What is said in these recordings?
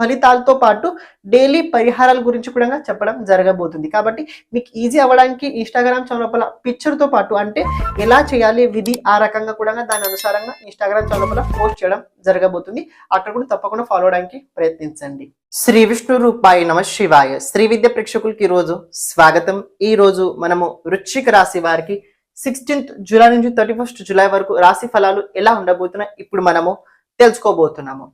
ఫలితాలతో పాటు డైలీ పరిహారాల గురించి కూడా చెప్పడం జరగబోతుంది. కాబట్టి మీకు ఈజీ అవ్వడానికి ఇన్స్టాగ్రామ్ చౌలపల పిక్చర్తో పాటు అంటే ఎలా చేయాలి విధి ఆ రకంగా కూడా దాని అనుసారంగా ఇన్స్టాగ్రామ్ చౌలపల పోస్ట్ చేయడం జరగబోతుంది. అక్కడ కూడా తప్పకుండా ఫాలో అవడానికి ప్రయత్నించండి. శ్రీ విష్ణు రూపాయి నమ శివాయ. శ్రీ విద్య ప్రేక్షకులకి ఈరోజు రోజు స్వాగతం. ఈ రోజు మనము వృశ్చిక రాశి వారికి సిక్స్టీన్త్ జూలై నుంచి థర్టీ ఫస్ట్ జూలై వరకు రాశి ఫలాలు ఎలా ఉండబోతున్నాయి ఇప్పుడు మనము తెలుసుకోబోతున్నాము.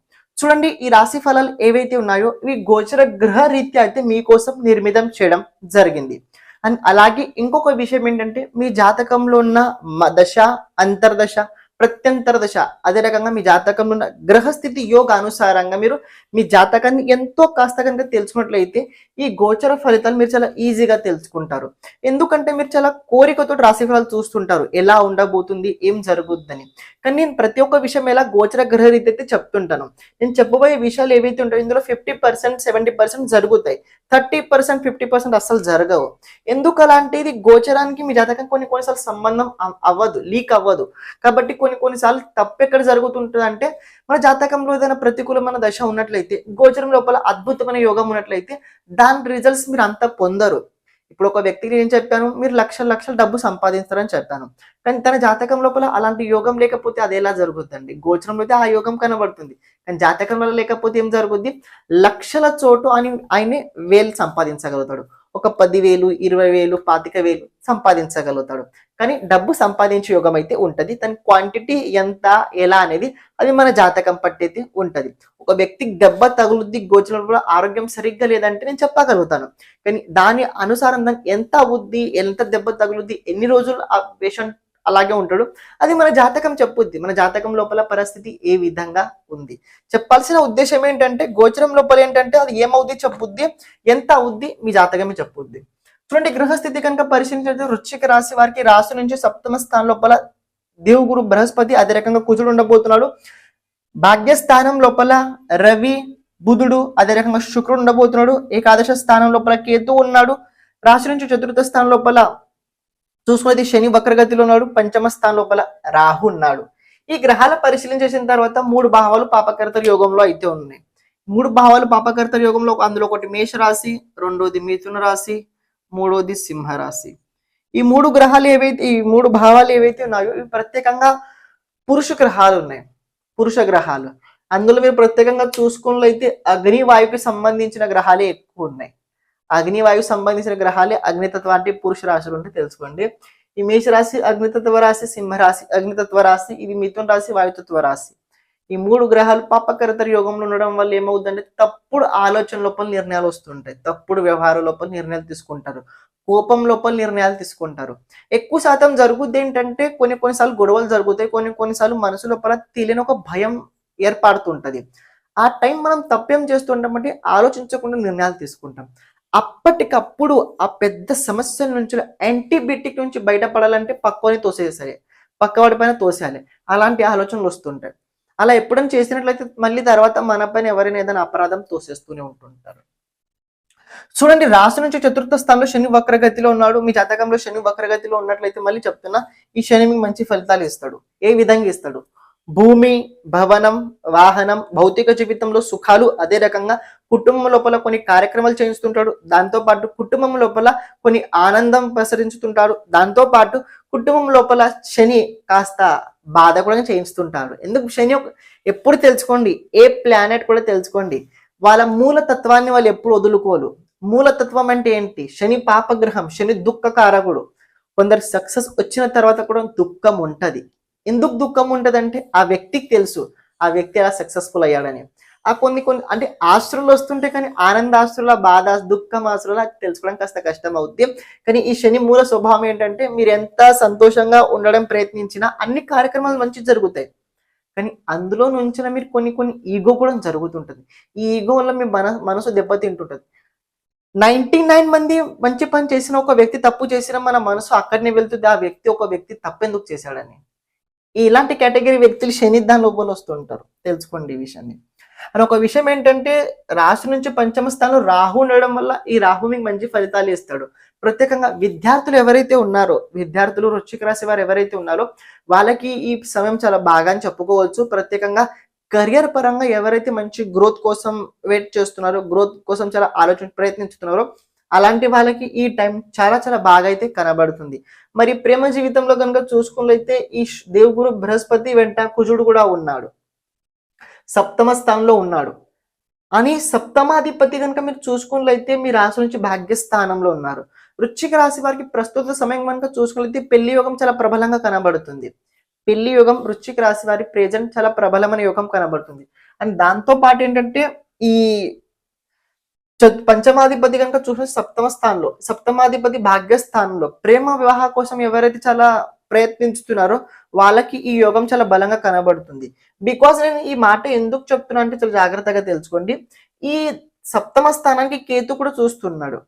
చూడండి ఈ రాశి ఫలాలు ఏవైతే ఉన్నాయో ఇవి గోచర గ్రహ రీత్యా అయితే మీకోసం నిర్మితం చేయడం జరిగింది. అండ్ అలాగే ఇంకొక విషయం ఏంటంటే మీ జాతకంలో ఉన్న మ- దశ అంతర్దశ ప్రత్యంతర దశ అదే రకంగా మీ జాతకంలో ఉన్న గ్రహస్థితి యోగ అనుసారంగా మీరు మీ జాతకాన్ని ఎంతో కాస్త కనుక తెలుసుకున్నట్లయితే ఈ గోచర ఫలితాలు మీరు చాలా ఈజీగా తెలుసుకుంటారు. ఎందుకంటే మీరు చాలా కోరికతో రాశి ఫలాలు చూస్తుంటారు. ఎలా ఉండబోతుంది ఏం జరుగుద్దని. కానీ నేను ప్రతి ఒక్క విషయం ఎలా గోచర గ్రహ రీతి అయితే చెప్తుంటాను. నేను చెప్పబోయే విషయాలు ఏవైతే ఉంటాయో ఇందులో ఫిఫ్టీ పర్సెంట్ సెవెంటీ పర్సెంట్ జరుగుతాయి. థర్టీ పర్సెంట్ ఫిఫ్టీ పర్సెంట్ అస్సలు జరగవు. ఎందుకు అలాంటిది? గోచరానికి మీ జాతకం కొన్ని కొన్నిసార్లు సంబంధం అవ్వదు లీక్ అవ్వదు. కాబట్టి కొన్ని కొన్నిసార్లు తప్పు ఎక్కడ జరుగుతుంటుంది అంటే మన జాతకంలో ఏదైనా ప్రతికూలమైన దశ ఉన్నట్లయితే గోచరం లోపల అద్భుతమైన యోగం ఉన్నట్లయితే దాని రిజల్ట్స్ మీరు అంత పొందరు. ఇప్పుడు ఒక వ్యక్తికి నేను చెప్పాను మీరు లక్షల లక్షల డబ్బు సంపాదిస్తారని చెప్పాను. కానీ తన జాతకం లోపల అలాంటి యోగం లేకపోతే అది ఎలా జరుగుతుందండి? గోచరంలో అయితే ఆ యోగం కనబడుతుంది. కానీ జాతకం వల్ల లేకపోతే ఏం జరుగుద్ది? లక్షల చోటు అని ఆయన వేలు సంపాదించగలుగుతాడు. ఒక పదివేలు ఇరవై వేలు పాతిక వేలు సంపాదించగలుగుతాడు. కానీ డబ్బు సంపాదించే యోగం అయితే ఉంటుంది. దాని క్వాంటిటీ ఎంత ఎలా అనేది అది మన జాతకం పట్టేది ఉంటుంది. ఒక వ్యక్తికి దెబ్బ తగులుద్ది గోచరంలో ఆరోగ్యం సరిగ్గా లేదంటే నేను చెప్పగలుగుతాను. కానీ దాని అనుసారం దానికి ఎంత అవుద్ది ఎంత దెబ్బ తగులుద్ది ఎన్ని రోజులు ఆ పేషెంట్ అలాగే ఉంటాడు. అది మన జాతకం చెప్పుద్ది. మన జాతకం లోపల పరిస్థితి ఏ విధంగా ఉంది? చెప్పాల్సిన ఉద్దేశం ఏంటంటే గోచరం లోపల ఏంటంటే అది ఏమవుద్ది చెప్పుద్ది ఎంత అవుద్ది మీ జాతకమే చెప్పుద్ది. చూడండి గృహస్థితి కనుక పరిశీలించినట్టు వృశ్చిక రాశి వారికి రాశి నుంచి సప్తమ స్థానం లోపల దేవుగురు బృహస్పతి అదే రకంగా కుజుడు ఉండబోతున్నాడు. భాగ్యస్థానం లోపల రవి బుధుడు అదే రకంగా శుక్రుడు ఉండబోతున్నాడు. ఏకాదశ స్థానం లోపల కేతు ఉన్నాడు. రాశి నుంచి చతుర్థ స్థానం లోపల చూసుకునేది శని వక్రగతిలో ఉన్నాడు పంచమ స్థానం లోపల రాహు ఉన్నాడు. ఈ గ్రహాల పరిశీలన చేసిన తర్వాత మూడు భావాలు పాపకర్తల యోగంలో అయితే ఉన్నాయి. మూడు భావాలు పాపకర్తల యోగంలో అందులో ఒకటి మేషరాశి రెండోది మిథున రాశి మూడోది సింహ రాశి ఈ మూడు గ్రహాలు ఏవైతే ఈ మూడు భావాలు ఏవైతే ఉన్నాయో ఇవి ప్రత్యేకంగా పురుష గ్రహాలు ఉన్నాయి. పురుష గ్రహాలు. అందులో మీరు ప్రత్యేకంగా చూసుకున్నట్లయితే అగ్ని వాయువుకి సంబంధించిన గ్రహాలే ఎక్కువ ఉన్నాయి. అగ్నివాయువు సంబంధించిన గ్రహాలే అగ్నితత్వ అంటే పురుష రాశులు ఉంటే తెలుసుకోండి. ఈ మేష రాశి అగ్నితత్వ రాశి సింహరాశి అగ్నితత్వ రాశి ఇది మిథున రాశి వాయుతత్వ రాశి. ఈ మూడు గ్రహాలు పాపకరతర యోగంలో ఉండడం వల్ల ఏమవుతుందంటే తప్పుడు ఆలోచన లోపల నిర్ణయాలు వస్తుంటాయి. తప్పుడు వ్యవహార లోపల నిర్ణయాలు తీసుకుంటారు. కోపం లోపల నిర్ణయాలు తీసుకుంటారు. ఎక్కువ శాతం జరుగుద్ది ఏంటంటే కొన్ని కొన్నిసార్లు గొడవలు జరుగుతాయి. కొన్ని కొన్నిసార్లు మనసు లోపల తెలియని ఒక భయం ఏర్పడుతుంటది. ఆ టైం మనం తప్పేం చేస్తుంటామంటే ఆలోచించకుండా నిర్ణయాలు తీసుకుంటాం. అప్పటికప్పుడు ఆ పెద్ద సమస్యల నుంచి యాంటీబయాటిక్ నుంచి బయటపడాలంటే పక్కని తోసేసాలి పక్కవాడి పైన తోసేయాలి. అలాంటి ఆలోచనలు వస్తుంటాయి. అలా ఎప్పుడైనా చేసినట్లయితే మళ్ళీ తర్వాత మన పైన ఎవరైనా ఏదైనా అపరాధం తోసేస్తూనే ఉంటుంటారు. చూడండి రాశి నుంచి చతుర్థ స్థానంలో శని వక్రగతిలో ఉన్నాడు. మీ జాతకంలో శని వక్రగతిలో ఉన్నట్లయితే మళ్ళీ చెప్తున్నా ఈ శని మీకు మంచి ఫలితాలు ఇస్తాడు. ఏ విధంగా ఇస్తాడు? భూమి భవనం వాహనం భౌతిక జీవితంలో సుఖాలు అదే రకంగా కుటుంబం లోపల కొన్ని కార్యక్రమాలు చేయిస్తుంటాడు. దాంతోపాటు కుటుంబం లోపల కొన్ని ఆనందం ప్రసరించుతుంటాడు. దాంతో పాటు కుటుంబం లోపల శని కాస్త బాధ కూడా చేయిస్తుంటాడు. ఎందుకు? శని ఎప్పుడు తెలుసుకోండి ఏ ప్లానెట్ కూడా తెలుసుకోండి. వాళ్ళ మూలతత్వాన్ని వాళ్ళు ఎప్పుడు వదులుకోరు. మూలతత్వం అంటే ఏంటి? శని పాపగ్రహం శని దుఃఖకారకుడు. కొందరు సక్సెస్ వచ్చిన తర్వాత కూడా దుఃఖం ఉంటది. ఎందుకు దుఃఖం ఉంటదంటే ఆ వ్యక్తికి తెలుసు ఆ వ్యక్తి ఎలా సక్సెస్ఫుల్ అయ్యాడని. ఆ కొన్ని కొన్ని అంటే ఆస్తులు వస్తుంటే కానీ ఆనందాశ్రుల బాధ దుఃఖం ఆస్తుల తెలుసుకోవడం కాస్త కష్టం అవుద్ది కానీ ఈ శని మూల స్వభావం ఏంటంటే మీరు ఎంత సంతోషంగా ఉండడం ప్రయత్నించినా అన్ని కార్యక్రమాలు మంచి జరుగుతాయి. కానీ అందులో నుంచి మీరు కొన్ని కొన్ని ఈగో కూడా జరుగుతుంటుంది. ఈ ఈగో వల్ల మీ మన మనసు దెబ్బతింటుంటుంది. నైన్టీ నైన్ మంది మంచి పని చేసిన ఒక వ్యక్తి తప్పు చేసిన మన మనసు అక్కడనే వెళ్తుంది. ఆ వ్యక్తి ఒక వ్యక్తి తప్పెందుకు చేశాడని. ఇలాంటి కేటగిరీ వ్యక్తులు శని దాని లోపల వస్తుంటారు. తెలుసుకోండి ఈ విషయాన్ని. అని ఒక విషయం ఏంటంటే రాశి నుంచి పంచమ స్థానంలో రాహు ఉండడం వల్ల ఈ రాహు మీకు మంచి ఫలితాలు ఇస్తాడు. ప్రత్యేకంగా విద్యార్థులు ఎవరైతే ఉన్నారో విద్యార్థులు వృశ్చిక రాశి వారు ఎవరైతే ఉన్నారో వాళ్ళకి ఈ సమయం చాలా బాగా అని చెప్పుకోవచ్చు. ప్రత్యేకంగా కెరియర్ పరంగా ఎవరైతే మంచి గ్రోత్ కోసం వెయిట్ చేస్తున్నారో గ్రోత్ కోసం చాలా ఆలోచన ప్రయత్నిస్తున్నారో అలాంటి వాళ్ళకి ఈ టైం చాలా చాలా బాగా అయితే కనబడుతుంది. మరి ప్రేమ జీవితంలో కనుక చూసుకున్నట్లయితే ఈ దేవుగురు బృహస్పతి వెంట కుజుడు కూడా ఉన్నాడు. సప్తమ స్థానంలో ఉన్నాడు. అని సప్తమాధిపతి కనుక మీరు చూసుకున్నట్లయితే మీ రాశి నుంచి భాగ్యస్థానంలో ఉన్నారు. వృశ్చిక రాశి వారికి ప్రస్తుత సమయం కనుక చూసుకున్నట్లయితే పెళ్ళి యోగం చాలా ప్రబలంగా కనబడుతుంది. పెళ్ళి యోగం వృశ్చిక రాశి వారి ప్రెజెంట్ చాలా ప్రబలమైన యోగం కనబడుతుంది. అండ్ దాంతో పాటు ఏంటంటే ఈ పంచమాధిపతి కనుక చూసిన సప్తమ స్థానంలో సప్తమాధిపతి భాగ్యస్థానంలో ప్రేమ వివాహ కోసం ఎవరైతే చాలా ప్రయత్నిస్తున్నారో వాళ్ళకి ఈ యోగం చాలా బలంగా కనబడుతుంది. బికాస్ నేను ఈ మాట ఎందుకు చెప్తున్నా అంటే చాలా జాగ్రత్తగా తెలుసుకోండి. ఈ సప్తమ స్థానానికి కేతు కూడా చూస్తున్నాడు.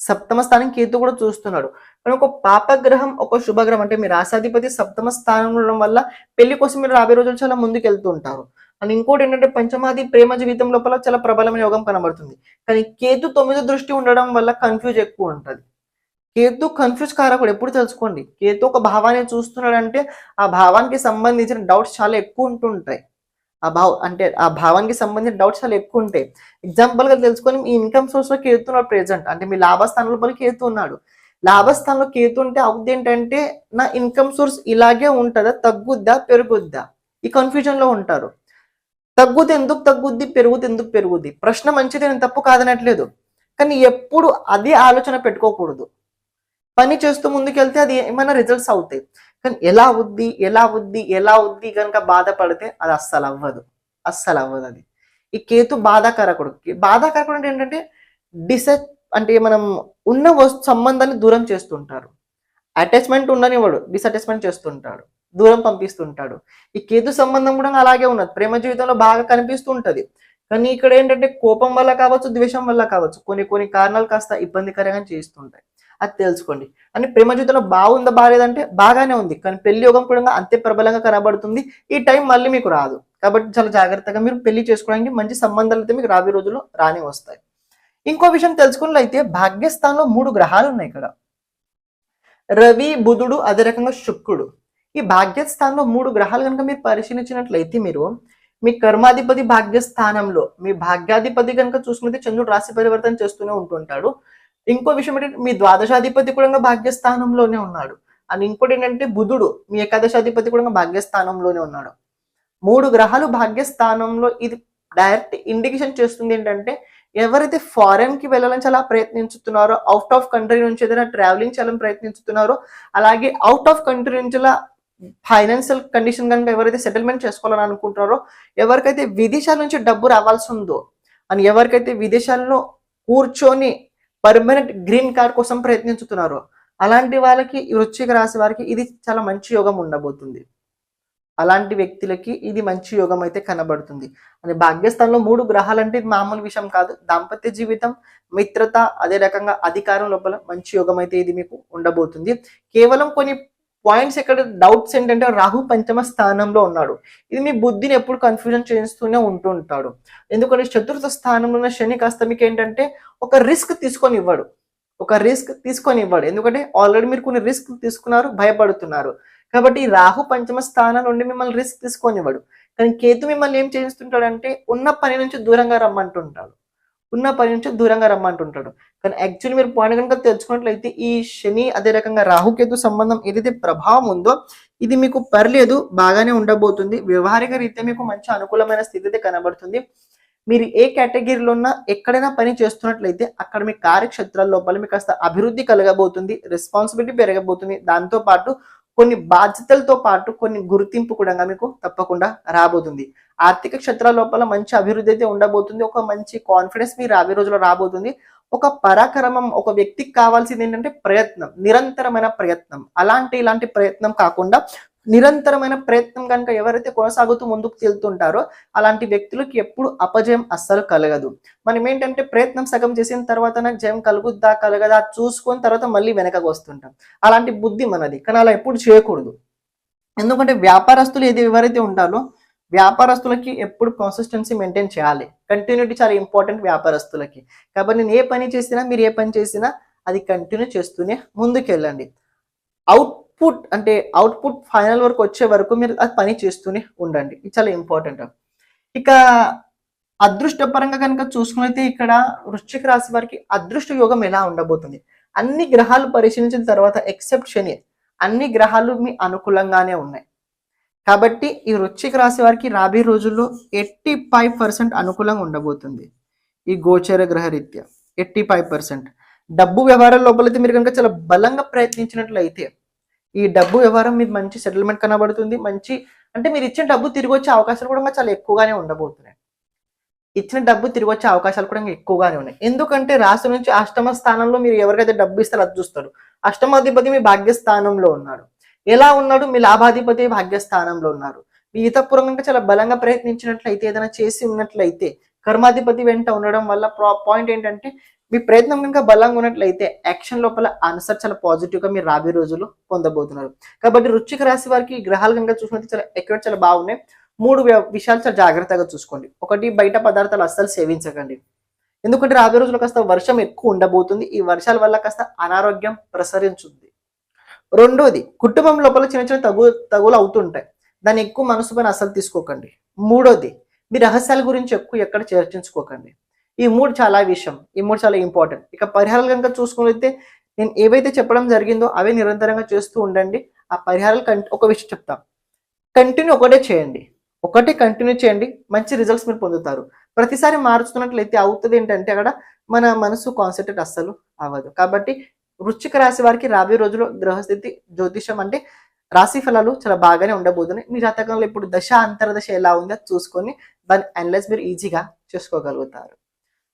సప్తమ స్థానం కేతు కూడా చూస్తున్నాడు. కానీ ఒక పాపగ్రహం ఒక శుభగ్రహం అంటే మీ రాశాధిపతి సప్తమ స్థానంలో ఉండడం వల్ల పెళ్ళి కోసం మీరు రాబోయే రోజులు చాలా ముందుకు వెళ్తూ ఉంటారు. అండ్ ఇంకోటి ఏంటంటే పంచమాది ప్రేమ జీవితం లోపల చాలా ప్రబలమైన యోగం కనబడుతుంది. కానీ కేతు తొమ్మిది దృష్టి ఉండడం వల్ల కన్ఫ్యూజ్ ఎక్కువ ఉంటుంది. కేతు కన్ఫ్యూజ్ కారకుడు ఎప్పుడు తెలుసుకోండి. కేతు ఒక భావాన్ని చూస్తున్నాడంటే ఆ భావానికి సంబంధించిన డౌట్స్ చాలా ఎక్కువ ఉంటుంటాయి. ఆ భావ అంటే ఆ భావానికి సంబంధించిన డౌట్స్ చాలా ఎక్కువ ఉంటాయి. ఎగ్జాంపుల్గా తెలుసుకొని మీ ఇన్కమ్ సోర్స్లో కేతు ఉన్నాడు ప్రెజెంట్ అంటే మీ లాభస్థానం లోపల కేతు ఉన్నాడు. లాభస్థానంలో కేతు ఉంటే అవుద్ది ఏంటంటే నా ఇన్కమ్ సోర్స్ ఇలాగే ఉంటుందా తగ్గుద్దా పెరుగుద్దా? ఈ కన్ఫ్యూజన్లో ఉంటారు. తగ్గుతే ఎందుకు తగ్గుద్ది పెరుగుతే ఎందుకు పెరుగుద్ది? ప్రశ్న మంచిది నేను తప్పు కాదనట్లేదు. కానీ ఎప్పుడు అదే ఆలోచన పెట్టుకోకూడదు. పని చేస్తూ ముందుకెళ్తే అది ఏమైనా రిజల్ట్స్ అవుతాయి. కానీ ఎలా అవుద్ది ఎలా అవుద్ది ఎలా అవుద్ది కనుక బాధపడితే అది అస్సలు అవ్వదు. అస్సలు అవ్వదు అది. ఈ కేతు బాధాకారకుడు. బాధాకారకుడు అంటే ఏంటంటే డిస అంటే మనం ఉన్న వస్తు సంబంధాన్ని దూరం చేస్తుంటారు. అటాచ్మెంట్ ఉండనివాడు డిసటాచ్మెంట్ చేస్తుంటాడు. దూరం పంపిస్తుంటాడు. ఈ కేతు సంబంధం కూడా అలాగే ఉన్నది. ప్రేమ జీవితంలో బాగా కనిపిస్తూ ఉంటది కానీ ఇక్కడ ఏంటంటే కోపం వల్ల కావచ్చు ద్వేషం వల్ల కావచ్చు కొన్ని కొన్ని కారణాలు కాస్త ఇబ్బందికరంగా చేస్తుంటాయి. అది తెలుసుకోండి. అని ప్రేమ జీవితంలో బాగుందా బాగాలేదంటే బాగానే ఉంది. కానీ పెళ్ళి యోగం కూడా అంతే ప్రబలంగా కనబడుతుంది. ఈ టైం మళ్ళీ మీకు రాదు. కాబట్టి చాలా జాగ్రత్తగా మీరు పెళ్ళి చేసుకోవడానికి మంచి సంబంధాలు అయితే మీకు రాబోయే రోజుల్లో రాని వస్తాయి. ఇంకో విషయం తెలుసుకున్నట్లయితే భాగ్యస్థానంలో మూడు గ్రహాలు ఉన్నాయి ఇక్కడ. రవి బుధుడు అదే రకంగా శుక్రుడు. ఈ భాగ్యస్థానంలో మూడు గ్రహాలు కనుక మీరు పరిశీలించినట్లయితే మీరు మీ కర్మాధిపతి భాగ్యస్థానంలో మీ భాగ్యాధిపతి కనుక చూసుకుంటే చంద్రుడు రాశి పరివర్తన చేస్తూనే ఉంటుంటాడు. ఇంకో విషయం ఏంటంటే మీ ద్వాదశాధిపతి కూడా భాగ్యస్థానంలోనే ఉన్నాడు. అండ్ ఇంకోటి ఏంటంటే బుధుడు మీ ఏకాదశాధిపతి కూడా భాగ్యస్థానంలోనే ఉన్నాడు. మూడు గ్రహాలు భాగ్యస్థానంలో ఇది డైరెక్ట్ ఇండికేషన్ చేస్తుంది ఏంటంటే ఎవరైతే ఫారెన్కి వెళ్ళాలని చాలా ప్రయత్నించుతున్నారో అవుట్ ఆఫ్ కంట్రీ నుంచి ఏదైనా ట్రావెలింగ్ చేయాలని ప్రయత్నించుతున్నారో అలాగే అవుట్ ఆఫ్ కంట్రీ నుంచి ఫైనాన్షియల్ కండిషన్ కనుక ఎవరైతే సెటిల్మెంట్ చేసుకోవాలని అనుకుంటున్నారో ఎవరికైతే విదేశాల నుంచి డబ్బు రావాల్సి ఉందో అని ఎవరికైతే విదేశాల్లో కూర్చొని పర్మనెంట్ గ్రీన్ కార్డ్ కోసం ప్రయత్నించుతున్నారో అలాంటి వాళ్ళకి ఈ వృశ్చిక రాశి వారికి ఇది చాలా మంచి యోగం ఉండబోతుంది. అలాంటి వ్యక్తులకి ఇది మంచి యోగం అయితే కనబడుతుంది. అని భాగ్యస్థానంలో మూడు గ్రహాలు అంటే మామూలు విషయం కాదు. దాంపత్య జీవితం మిత్రత అదే రకంగా అధికారం లోపల మంచి యోగం అయితే ఇది మీకు ఉండబోతుంది. కేవలం కొన్ని పాయింట్స్ ఇక్కడ డౌట్స్ ఏంటంటే రాహు పంచమ స్థానంలో ఉన్నాడు. ఇది మీ బుద్ధిని ఎప్పుడు కన్ఫ్యూజన్ చేస్తూనే ఉంటూ ఉంటాడు ఎందుకంటే చతుర్థ స్థానంలో ఉన్న శని కాస్త మీకు ఏంటంటే ఒక రిస్క్ తీసుకొని ఇవ్వడు. ఒక రిస్క్ తీసుకొని ఇవ్వడు. ఎందుకంటే ఆల్రెడీ మీరు కొన్ని రిస్క్ తీసుకున్నారు భయపడుతున్నారు. కాబట్టి ఈ రాహు పంచమ స్థానం నుండి మిమ్మల్ని రిస్క్ తీసుకొని ఇవ్వడు. కానీ కేతు మిమ్మల్ని ఏం చేస్తుంటాడంటే ఉన్న పని నుంచి దూరంగా రమ్మంటుంటాడు. ఉన్న పని నుంచి దూరంగా రమ్మంటుంటాడు. కానీ యాక్చువల్లీ మీరు పాయింట్ కనుక తెలుసుకున్నట్లయితే ఈ శని అదే రకంగా రాహుకేతు సంబంధం ఏదైతే ప్రభావం ఉందో ఇది మీకు పర్లేదు బాగానే ఉండబోతుంది. వ్యవహారిక రీత్యా మీకు మంచి అనుకూలమైన స్థితి అయితే కనబడుతుంది. మీరు ఏ కేటగిరీలో ఉన్నా ఎక్కడైనా పని చేస్తున్నట్లయితే అక్కడ మీ కార్యక్షేత్రాల లోపల మీకు కాస్త అభివృద్ధి కలగబోతుంది రెస్పాన్సిబిలిటీ పెరగబోతుంది. దాంతో పాటు కొన్ని బాధ్యతలతో పాటు కొన్ని గుర్తింపు కూడా మీకు తప్పకుండా రాబోతుంది. ఆర్థిక క్షేత్రాల లోపల మంచి అభివృద్ధి అయితే ఉండబోతుంది. ఒక మంచి కాన్ఫిడెన్స్ మీ రాబోయే రోజుల్లో రాబోతుంది. ఒక పరాక్రమం ఒక వ్యక్తికి కావాల్సింది ఏంటంటే ప్రయత్నం నిరంతరమైన ప్రయత్నం. అలాంటి ఇలాంటి ప్రయత్నం కాకుండా నిరంతరమైన ప్రయత్నం కనుక ఎవరైతే కొనసాగుతూ ముందుకు వెళ్తుంటారో అలాంటి వ్యక్తులకి ఎప్పుడు అపజయం అస్సలు కలగదు. మనం ఏంటంటే ప్రయత్నం సగం చేసిన తర్వాత నాకు జయం కలుగుద్దా కలగదా చూసుకొని తర్వాత మళ్ళీ వెనకకు వస్తుంటాం. అలాంటి బుద్ధి మనది. కానీ అలా ఎప్పుడు చేయకూడదు. ఎందుకంటే వ్యాపారస్తులు ఏది ఎవరైతే ఉంటారో వ్యాపారస్తులకి ఎప్పుడు కన్సిస్టెన్సీ మెయింటైన్ చేయాలి. కంటిన్యూటీ చాలా ఇంపార్టెంట్ వ్యాపారస్తులకి. కాబట్టి నేను ఏ పని చేసినా మీరు ఏ పని చేసినా అది కంటిన్యూ చేస్తూనే ముందుకెళ్ళండి. అవుట్పుట్ అంటే అవుట్పుట్ ఫైనల్ వరకు వచ్చే వరకు మీరు అది పని చేస్తూనే ఉండండి. ఇది చాలా ఇంపార్టెంట్ ఇక అదృష్టపరంగా కనుక చూసుకునైతే ఇక్కడ వృశ్చిక రాశి వారికి అదృష్ట యోగం ఎలా ఉండబోతుంది? అన్ని గ్రహాలు పరిశీలించిన తర్వాత ఎక్సెప్ట్ శని అన్ని గ్రహాలు మీ అనుకూలంగానే ఉన్నాయి. కాబట్టి ఈ వృశ్చిక రాశి వారికి రాబోయే రోజుల్లో ఎయిటీ ఫైవ్ పర్సెంట్ అనుకూలంగా ఉండబోతుంది. ఈ గోచర గ్రహ రీత్యా ఎయిటీ ఫైవ్ పర్సెంట్ డబ్బు వ్యవహారాల లోపలైతే మీరు కనుక చాలా బలంగా ప్రయత్నించినట్లయితే ఈ డబ్బు వ్యవహారం మీద మంచి సెటిల్మెంట్ కనబడుతుంది మంచి అంటే మీరు ఇచ్చిన డబ్బు తిరిగి వచ్చే అవకాశాలు కూడా చాలా ఎక్కువగానే ఉండబోతున్నాయి. ఇచ్చిన డబ్బు తిరిగి వచ్చే అవకాశాలు కూడా ఇంకా ఎక్కువగానే ఉన్నాయి. ఎందుకంటే రాశి నుంచి అష్టమ స్థానంలో మీరు ఎవరికైతే డబ్బు ఇస్తారో అది చూస్తారు. అష్టమాధిపతి మీ భాగ్యస్థానంలో ఉన్నాడు ఎలా ఉన్నాడు? మీ లాభాధిపతి భాగ్యస్థానంలో ఉన్నారు. మీ ఇతపూర్వకంగా చాలా బలంగా ప్రయత్నించినట్లయితే ఏదైనా చేసి ఉన్నట్లయితే కర్మాధిపతి వెంట ఉండడం వల్ల పాయింట్ ఏంటంటే మీ ప్రయత్నం కనుక బలంగా ఉన్నట్లయితే యాక్షన్ లోపల ఆన్సర్ చాలా పాజిటివ్గా మీరు రాబోయే రోజుల్లో పొందబోతున్నారు. కాబట్టి రుచిక రాశి వారికి గ్రహాలు కనుక చూసినట్టు చాలా ఎక్కువ చాలా బాగున్నాయి. మూడు విషయాలు చాలా జాగ్రత్తగా చూసుకోండి. ఒకటి బయట పదార్థాలు అస్సలు సేవించకండి. ఎందుకంటే రాబోయే రోజుల్లో కాస్త వర్షం ఎక్కువ ఉండబోతుంది. ఈ వర్షాల వల్ల కాస్త అనారోగ్యం ప్రసరించుంది రెండోది కుటుంబం లోపల చిన్న చిన్న తగు తగులు అవుతుంటాయి. దాన్ని ఎక్కువ మనసు పైన అస్సలు తీసుకోకండి. మూడోది మీ రహస్యాల గురించి ఎక్కువ ఎక్కడ చర్చించుకోకండి. ఈ మూడు చాలా విషయం. ఈ మూడు చాలా ఇంపార్టెంట్ ఇక పరిహారాలు కనుక చూసుకునైతే నేను ఏవైతే చెప్పడం జరిగిందో అవే నిరంతరంగా చేస్తూ ఉండండి. ఆ పరిహారాలు కంటి ఒక విషయం చెప్తాం. కంటిన్యూ ఒకటే చేయండి. ఒకటే కంటిన్యూ చేయండి. మంచి రిజల్ట్స్ మీరు పొందుతారు. ప్రతిసారి మార్చుతున్నట్లయితే అవుతుంది ఏంటంటే అక్కడ మన మనసు కాన్సన్ట్రేట్ అస్సలు అవ్వదు. కాబట్టి వృశ్చిక రాశి వారికి రాబోయే రోజుల్లో గ్రహస్థితి జ్యోతిషం అంటే రాశి ఫలాలు చాలా బాగానే ఉండబోతున్నాయి. మీ జాతకంలో ఇప్పుడు దశ అంతర్దశ ఎలా ఉందో చూసుకొని దాన్ని అనలైజ్ మీరు ఈజీగా చేసుకోగలుగుతారు.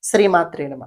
శ్రీమాత్రే నమ.